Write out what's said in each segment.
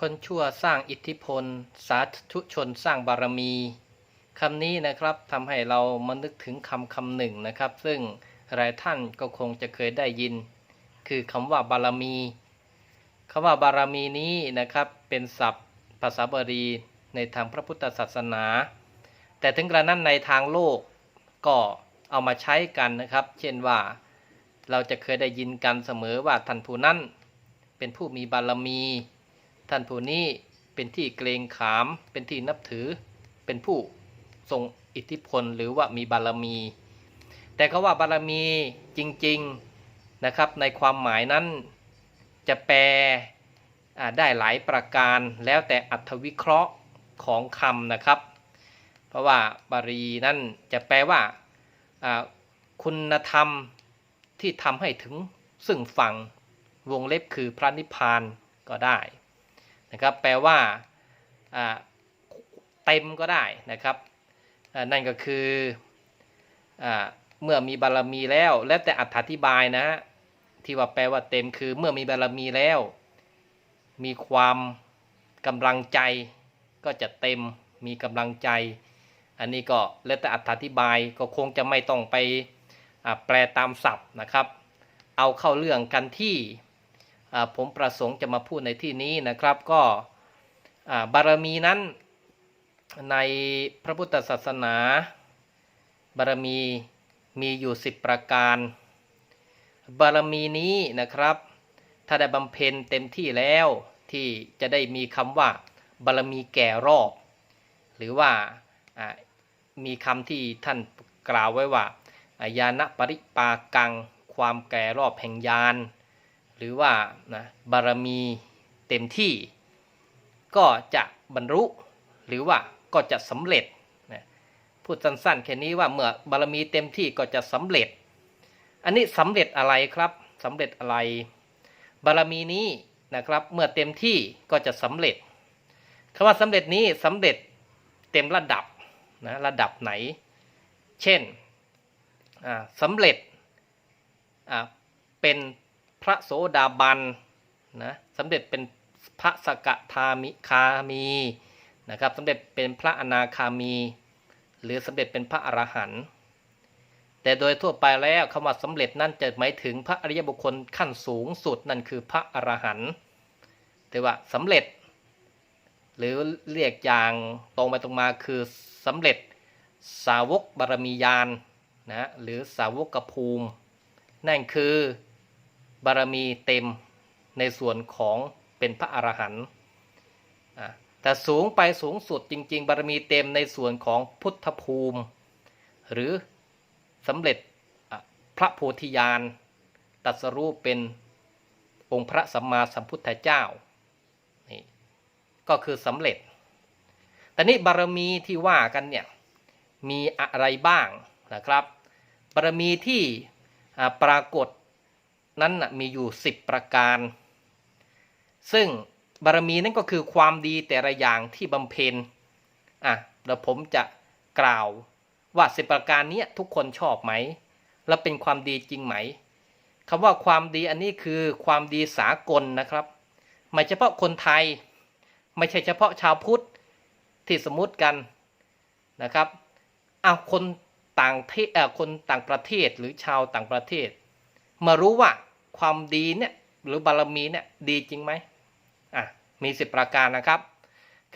คนชั่วสร้างอิทธิพล สาธุชนสร้างบารมีคำนี้นะครับทำให้เรามานึกถึงคำคำหนึ่งนะครับ ซึ่งหลายท่านก็คงจะเคยได้ยิน คือคำว่าบารมีคำว่าบารมีนี้นะครับเป็นศัพท์ภาษาบาลีในทางพระพุทธศาสนา แต่ถึงกระนั้นในทางโลกก็เอามาใช้กันนะครับ เช่นว่าเราจะเคยได้ยินกันเสมอว่าท่านผู้นั้นเป็นผู้มีบารมี ท่านผู้นี้เป็นที่เกรงขาม เป็นที่นับถือ เป็นผู้ทรงอิทธิพลหรือว่ามีบารมี แต่ก็ว่าบารมีจริงๆนะครับ ในความหมายนั้นจะแปลได้หลายประการแล้วแต่อัธวิเคราะห์ของคำนะครับ เพราะว่าบาลีนั่นจะแปลว่าอ่าคุณธรรมที่ทำให้ถึงซึ่งฝั่งวงเล็บคือพระนิพพานก็ได้ นะครับ แปลว่าเต็มก็ได้นะครับนั่นก็คืออเมื่อมีบารมีแล้ว แล้วแต่อธิบายนะฮะที่ว่าแปลว่าเต็มคือเมื่อมีบารมีแล้ว มีความกำลังใจก็จะเต็มมีกำลังใจ อันนี้ก็แล้วแต่อธิบายก็คงจะไม่ต้องไปแปลตามศัพท์นะครับ เอาเข้าเรื่องกันที่ ผมประสงค์จะมาพูดในที่นี้นะครับก็บารมีนั้นในพระพุทธศาสนา บารมีมีอยู่ 10 ประการ บารมีนี้นะครับ ถ้าได้บำเพ็ญเต็มที่แล้วที่จะได้มีคำว่า บารมีแก่รอบ หรือว่ามีคำที่ท่านกล่าวไว้ว่าอ่ายานะปริปากัง ความแก่รอบแห่งยาน หรือว่านะบารมีเต็มที่ ก็จะบรรลุหรือว่าก็จะสำเร็จนะพูดสั้นๆแค่นี้ว่าเมื่อบารมีเต็มที่ก็จะสำเร็จ อันนี้สำเร็จอะไรครับสำเร็จอะไร บารมีนี้นะครับเมื่อเต็มที่ก็จะสำเร็จคำว่าสำเร็จนี้สำเร็จเต็มระดับนะระดับไหน เช่นอ่าสำเร็จเป็น พระโสดาบันนะสำเร็จเป็นพระสกทามิคามีนะครับสำเร็จเป็นพระอนาคามี หรือสำเร็จเป็นพระอรหันต์แต่โดยทั่วไปแล้วคำว่าสำเร็จนั่นจะหมายถึงพระอริยบุคคลขั้นสูงสุดนั่นคือพระอรหันต์แต่ว่าสำเร็จ หรือเรียกอย่างตรงไปตรงมาคือสำเร็จสาวกบารมียานนะหรือสาวกภูมิ นั่นคือ บารมีเต็มในส่วนของเป็นพระอรหันต์แต่สูงไปสูงสุดจริง ๆ บารมีเต็มในส่วนของพุทธภูมิ หรือสำเร็จพระโพธิญาณตัสรู้เป็นองค์พระสัมมาสัมพุทธเจ้านี่ก็คือสำเร็จ แต่นี้บารมีที่ว่ากันเนี่ยมีอะไรบ้างนะครับ บารมีที่ปรากฏ นั้นน่ะมีอยู่ 10 ประการ ซึ่งบารมีนั่นก็คือความดีแต่ละอย่างที่บำเพ็ญอะเดี๋ยวผมจะกล่าวว่าสิประการนี้ทุกคนชอบไหม และเป็นความดีจริงไหมคำว่าความดีอันนี้คือความดีสากลนะครับไม่เฉพาะคนไทย ไม่ใช่เฉพาะชาวพุทธที่สมมติกันนะครับเอาคนต่างเทศเอ่อคนต่างประเทศหรือชาวต่างประเทศ มารู้ว่าความดีเนี่ยหรือบารมีเนี่ยดีจริงไหมอะมีสิบประการนะครับ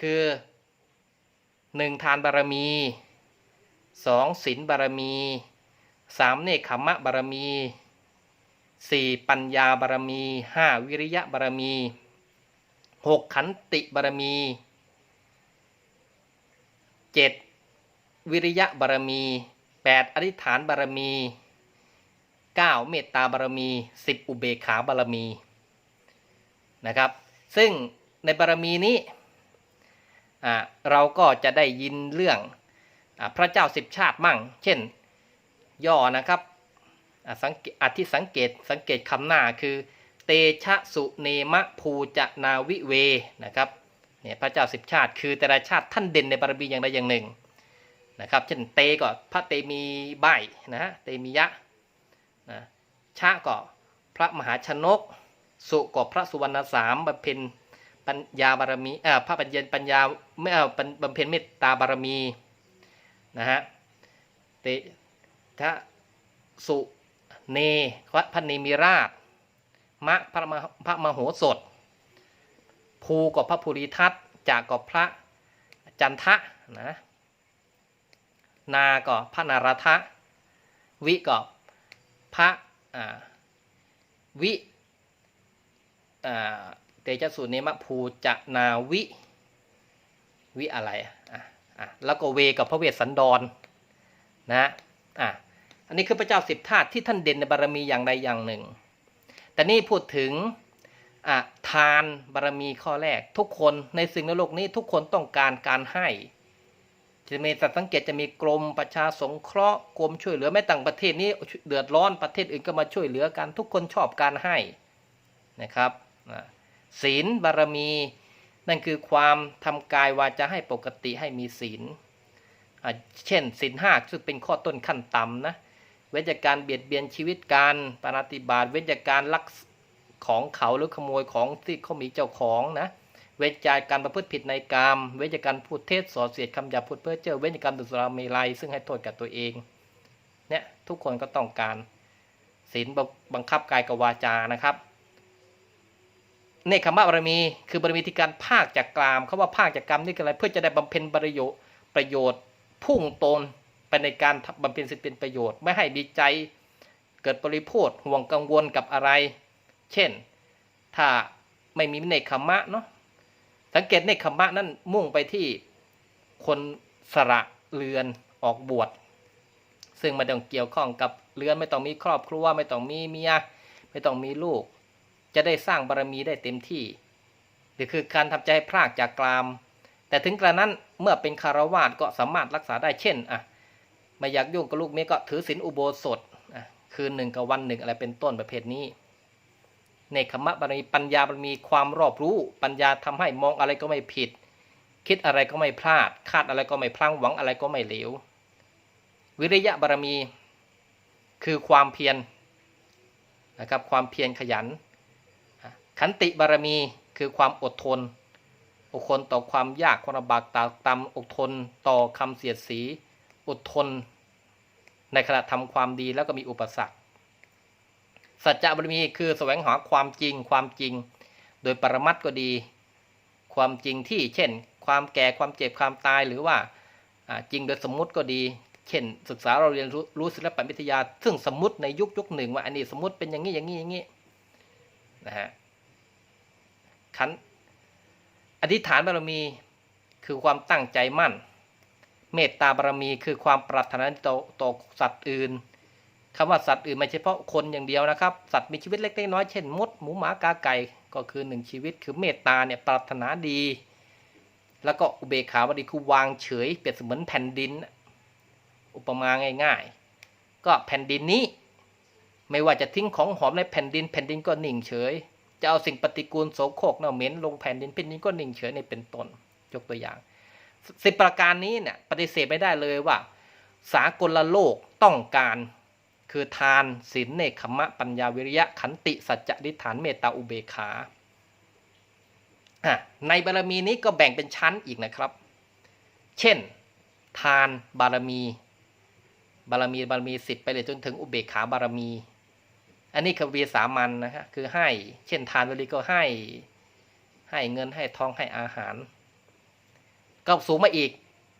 คือหนึ่งทานบารมีสองศีลบารมีสามเนคขมะบารมีสี่ปัญญาบารมีห้าวิริยะบารมีหกขันติบารมีเจ็ดวิริยะบารมีแปดอธิษฐานบารมี 9 เมตตาบารมี 10 อุเบกขาบารมีนะครับ ซึ่งในบารมีนี้เราก็จะได้ยินเรื่องอพระเจ้าสิบชาติมั่ง เช่นย่อนะครับอ่าสังเกตอธิสังเกตสังเกตคำหน้าคือ เตชะสุเนมะภูจนาวิเวนะครับเนี่ยพระเจ้าสิบชาติ คือแต่ละชาติท่านเด่นในบารมีอย่างใดอย่างหนึ่งนะครับ เช่นเตก็พระเตมีใบนะฮะเตมียะ ชะก็พระมหาชนก สุก็พระสุวรรณสามบำเพ็ญปัญญาบารมีเอ่อพระปัญญาปัญญาไม่เอาปัญบำเพ็ญเมตตาบารมีนะฮะเตทะสุเนวัดพันนมิราชมะพระมพระมโหสถ ภูกับพระภูริทัตจากกับพระจันทะนะนาก็พระนารทะ วิก็พระ วิอ่าเตชะสุเนมะภูจะนาวิวิอะไรอะอะอะแล้วก็เวกับพระเวสสันดรนะอะอันนี้คือพระเจ้าสิบธาตุที่ท่านเด่นในบารมีอย่างใดอย่างหนึ่ง แต่นี่พูดถึงอะทานบารมีข้อแรกทุกคนในสิ่งในโลกนี้ทุกคนต้องการการให้ จะมีสัตว์สังเกตจะมีกรมประชาสงเคราะห์กรมช่วยเหลือแม้ต่างประเทศนี้เดือดร้อนประเทศอื่นก็มาช่วยเหลือกันทุกคนชอบการให้นะครับศีลบารมี นั่นคือความทำกายวาจาให้ปกติให้มีศีลเช่นศีลห้าซึ่งเป็นข้อต้นขั้นต่ำนะเว้นจากการเบียดเบียนชีวิตการปาฏิบาตเว้นจากการลักของเขาหรือขโมยของที่เขามีเจ้าของนะ เว้นจากการประพฤติผิดในกามเว้นจากการพูดเท็จส่อเสียดคำหยาบพูดเพ้อเจ้อเว้นจากการดื่มสุราเมลัยซึ่งให้โทษกับตัวเองเนี่ยทุกคนก็ต้องการศีลบังคับกายกับวาจานะครับเนคขมะบารมีคือบารมีที่การภาคจากกรามเขาว่าภาคจากกรรมนี่คืออะไรเพื่อจะได้บำเพ็ญประโยชน์ประโยชน์ พุ่งตนไปในการบำเพ็ญสิ่งเป็นประโยชน์ ไม่ให้มีใจ เกิดปริโภทห่วงกังวลกับอะไร เช่น ถ้าไม่มีเนคขมะเนาะ สังเกตเนคขมะนั่นมุ่งไปที่คนสระเรือนออกบวชซึ่งไม่ต้องเกี่ยวข้องกับเรือนไม่ต้องมีครอบครัวไม่ต้องมีเมียไม่ต้องมีลูก จะได้สร้างบารมีได้เต็มที่หรือคือการทำใจให้พรากจากกราม แต่ถึงกระนั้นเมื่อเป็นคารวาสก็สามารถรักษาได้เช่นอะไม่อยากยุ่งกับลูกเมียก็ถือศีลอุโบสถอะคืนหนึ่งกับวันหนึ่งอะไรเป็นต้นประเภทนี้ ในคขมะบารมีปัญญาบารมีความรอบรู้ ปัญญาทำให้มองอะไรก็ไม่ผิด คิดอะไรก็ไม่พลาด คาดอะไรก็ไม่พลั้งหวังอะไรก็ไม่เหลว วิริยะบารมีคือความเพียรนะครับความเพียรขยัน ขันติบารมีคือความอดทน อดทนต่อความยากความลำบากตากตำอดทนต่อคำเสียดสี อดทน ในขณะทำความดีแล้วก็มีอุปสรรค สัจจะบารมีคือแสวงหาความจริงความจริง โดยปรมัตก็ดี ความจริงที่เช่น ความแก่ความเจ็บความตายหรือว่าจริงโดยสมมุติก็ดี เช่น ศึกษาเราเรียนรู้รู้ศิลปวิทยา ซึ่งสมมติในยุคยุคหนึ่งว่าอันนี้สมมติเป็นอย่างนี้อย่างนี้อย่างนี้นะฮะขันอธิษฐานบารมีคือความตั้งใจมั่น เมตตาบารมีคือความปรารถนาต่อต่อสัตว์อื่น คำว่าสัตว์อื่นไม่ใช่เฉพาะคนอย่างเดียวนะครับ สัตว์มีชีวิตเล็กๆน้อยเช่นมดหมูหมากาไก่ก็คือหนึ่งชีวิตคือเมตตาเนี่ยปรารถนาดี แล้วก็อุเบกขาบดีคือวางเฉยเปรียบเสมือนแผ่นดิน อุปมาง่ายๆ ก็แผ่นดินนี้ ไม่ว่าจะทิ้งของหอมในแผ่นดิน แผ่นดินก็นิ่งเฉย จะเอาสิ่งปฏิกูลโสโครกเน่าเหม็นลงแผ่นดินแผ่นดินก็นิ่งเฉยในเป็นต้นยกตัวอย่างสิบประการนี้เนี่ยปฏิเสธไม่ได้เลยว่า สากลโลกต้องการ คือทานศีลเนคขมะปัญญาวิริยะขันติสัจจะดิษฐานเมตตาอุเบกขาในบารมีนี้ก็แบ่งเป็นชั้นอีกนะครับ เช่น ทานบารมี บารมีบารมีสิบไปเลยจนถึงอุเบกขาบารมี อันนี้คือวีสามันนะฮะคือให้ เช่น ทานบารมีก็ให้ ให้เงินให้ทองให้อาหาร ก็สูงมาอีก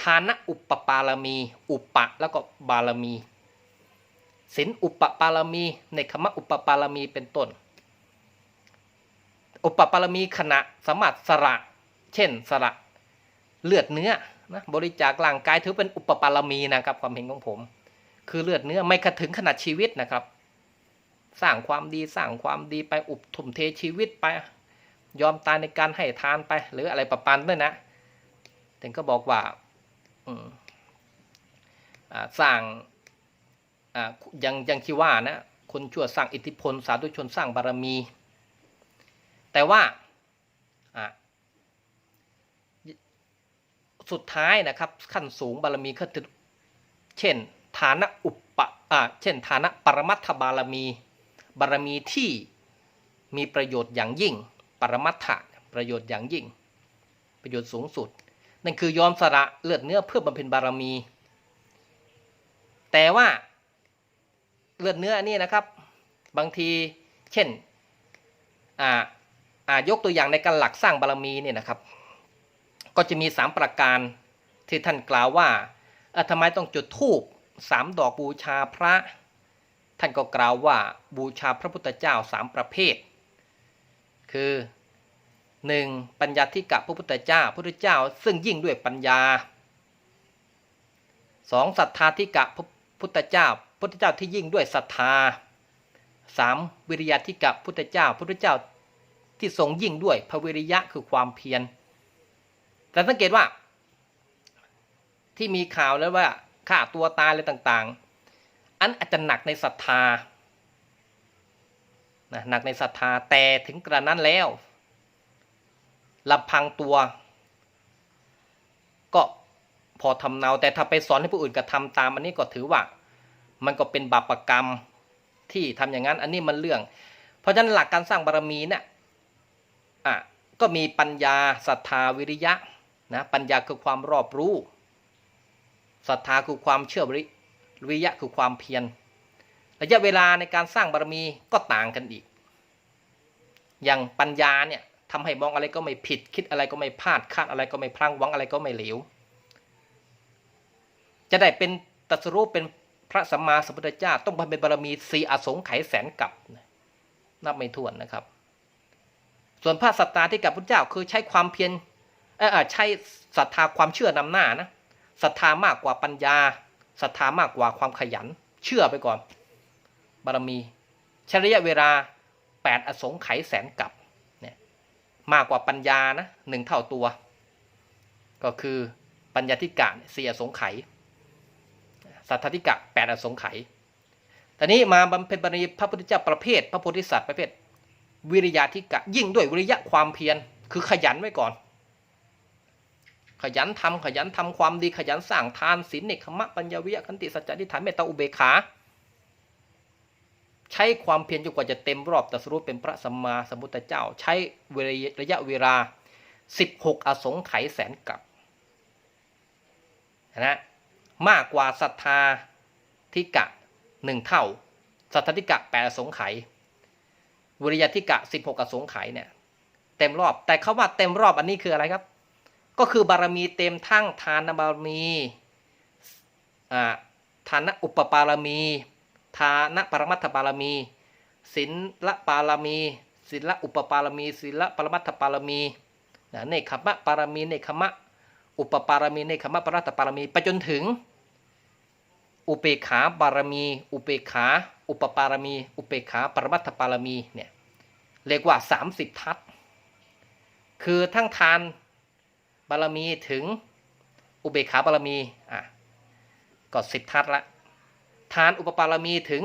ทานะอุปปารมี อุปะแล้วก็บารมี ศีลอุปปารมีในคำว่าอุปปารมีเป็นต้น อุปปารมีขณะสามารถสละเช่นสละเลือดเนื้อนะบริจาคร่างกายถือเป็นอุปปารมีนะครับความเห็นของผม คือเลือดเนื้อไม่กระถึงขนาดชีวิตนะครับ สร้างความดีสร้างความดีไปอุบทุ่มเทชีวิตไป ยอมตายในการให้ทานไป หรืออะไรประปันด้วยนะถึงก็บอกว่าสร้าง ยังยังที่ว่านะคนชั่วสร้างอิทธิพล สาธุชนสร้างบารมี แต่ว่าสุดท้ายนะครับขั้นสูงบารมีก็คือเช่นฐานะอุปอ่าเช่นฐานะปรมัตถบารมี บารมีที่มีประโยชน์อย่างยิ่ง ปรมัตถะประโยชน์อย่างยิ่ง ประโยชน์สูงสุด นั่นคือยอมสละเลือดเนื้อเพื่อบำเพ็ญบารมี แต่ว่า เลือดเนื้อนนี้นะครับ บางทีเช่นอ่าอ่ายกตัวอย่างในการหลักสร้างบารมีเนี่ยนะครับ ก็จะมีสามประการที่ท่านกล่าวว่าทำไมต้องจุดธูปสามดอกบูชาพระ ท่านก็กล่าวว่าบูชาพระพุทธเจ้าสามประเภท คือ 1. ปัญญาธิกะพระพุทธเจ้าพระพุทธเจ้า ซึ่งยิ่งด้วยปัญญา 2. ศรัทธาธิกะพระพุทธเจ้า พุทธเจ้าที่ยิ่งด้วยศรัทธา 3. วิริยะธิกะพุทธเจ้า พุทธเจ้าที่ทรงยิ่งด้วยพระวิริยะคือความเพียรแต่สังเกตว่า ที่มีข่าวแล้วว่าฆ่าตัวตายอะไรต่าง ๆ อันอาจจะหนักในศรัทธานะหนักในศรัทธาแต่ถึงกระนั้นแล้วลำพังตัว ก็พอทำเนาแต่ถ้าไปสอนให้ผู้อื่นกระทำตามอันนี้ก็ถือว่า มันก็เป็นบาปกรรมที่ทำอย่างนั้น อันนี้มันเรื่อง เพราะฉะนั้นหลักการสร้างบารมีเนี่ยอะก็มีปัญญาศรัทธาวิริยะนะปัญญาคือความรอบรู้ศรัทธาคือความเชื่อวิริวิริยะคือความเพียรระยะเวลาในการสร้างบารมีก็ต่างกันอีก อย่างปัญญาเนี่ยทำให้มองอะไรก็ไม่ผิด คิดอะไรก็ไม่พลาดคาดอะไรก็ไม่พลังหวังอะไรก็ไม่เหลว จะได้เป็นตัสรู้เป็น พระสัมมาสัมพุทธเจ้าต้องบำเพ็ญบารมีสีอสงไขยแสนกับนับไม่ถ้วนนะครับ ส่วนพระสัตตาที่กับพระเจ้าคือใช้ความเพียรเออใช้ศรัทธาความเชื่อนำหน้านะศรัทธามากกว่าปัญญาศรัทธามากกว่าความขยัน เชื่อไปก่อน บารมีใช้ระยะเวลาแปดอสงไขยแสนกับเนี่ยมากกว่าปัญญานะหนึ่งเท่าตัว ก็คือปัญญาธิกะสี่อสงไขย สัทธธิกะแปดอสงไขยตอนนี้มาบำเพ็ญบารมีพระพุทธเจ้าประเภท พระโพธิสัตว์ประเภท วิริยาธิกะยิ่งด้วยวิริยะความเพียรคือขยันไว้ก่อน ขยันทำขยันทำความดีขยันสร้างทานศีลเนคขมะปัญญาวิยะขันติสัจจะทิฏฐานเมตตาอุเบกขา ใช้ความเพียรจนกว่าจะเต็มรอบตรัสรู้เป็นพระสัมมาสัมพุทธเจ้า ใช้ระยะเวลา 16 อสงไขยแสนกับนะ มากกว่าศรัทธาทิกะหนึ่งเท่าศรัทธาทิกะแปดสงไขวิริยะทิกะ16อสงไขเนี่ยเต็มรอบแต่เขาว่าเต็มรอบอันนี้คืออะไรครับ ก็คือบารมีเต็มทั้งทานบารมีอ่าทานอุปปารมีทานปรมัตถบารมีศีละปารมีศีละอุปปารมีศีละปรมัตถบารมีเนคขมะปารมีเนคขมะอุปปารมีเนคขมะปรัตตปารมีไปจนถึง อุเปขาบารมี อุเปขาอุปปารมี อุเปขาปรมัตถปารมีเนี่ยเรียกว่า 30 ทัศคือทั้งทานบารมีถึงอุเบกขาบารมีอะก็สิบทัศละทานอุปปารมีถึง